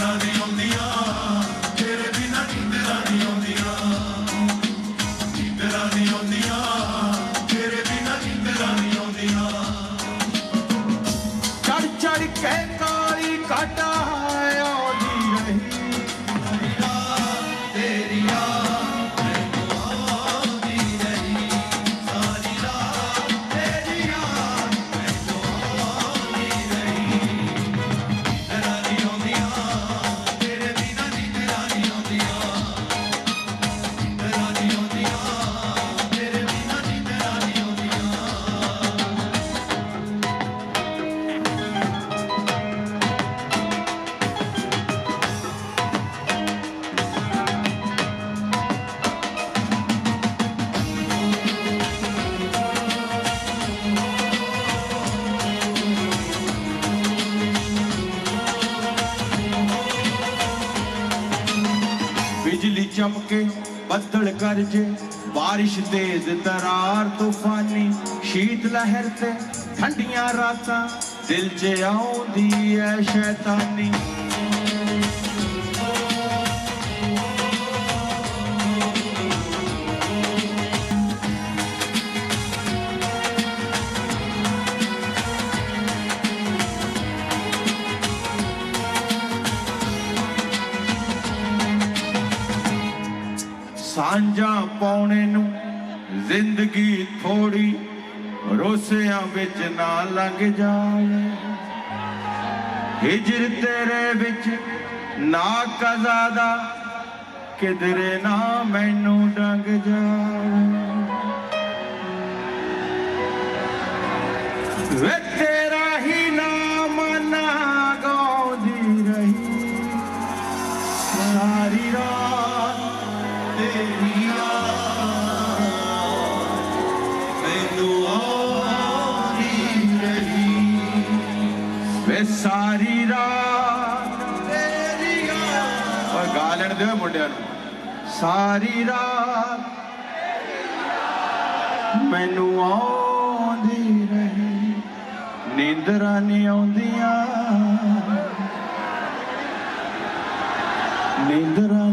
Melody. ਬਿਜਲੀ ਚਮਕੇ, ਬੱਦਲ ਗਰਜੇ, ਬਾਰਿਸ਼ ਤੇਜ਼ ਤਰਾਰ ਤੂਫਾਨੀ, ਸ਼ੀਤ ਲਹਿਰ ਤੇ ਠੰਡੀਆਂ ਰਾਤਾਂ, ਦਿਲ 'ਚ ਆਉਂਦੀ ਐ ਸ਼ੈਤਾਨੀ। ਸਾਂਝਾਂ ਪਾਉਣੇ ਨੂੰ ਜ਼ਿੰਦਗੀ ਥੋੜੀ ਰੋਸਿਆਂ ਵਿੱਚ ਨਾ ਲੰਘ ਜਾਏ। ਹਿਜਰ ਤੇਰੇ ਵਿੱਚ ਨਾ ਕਜ਼ਾ ਦਾ ਕਿਧਰੇ ਨਾ ਮੈਨੂੰ ਡੰਗ ਜਾਏ। ਵੇ ਸਾਰੀ ਰਾਤ ਤੇਰੀ ਯਾਦ। ਓਏ ਗਾ ਲੈਣ ਦਿਓ ਮੁੰਡਿਆਂ ਨੂੰ। ਸਾਰੀ ਰਾਤ ਮੈਨੂੰ ਆਉਂਦੀ ਰਹੀ, ਨੀਂਦਰਾਂ ਨਹੀਂ ਆਉਂਦੀਆਂ। ਨੀਂਦਰਾਂ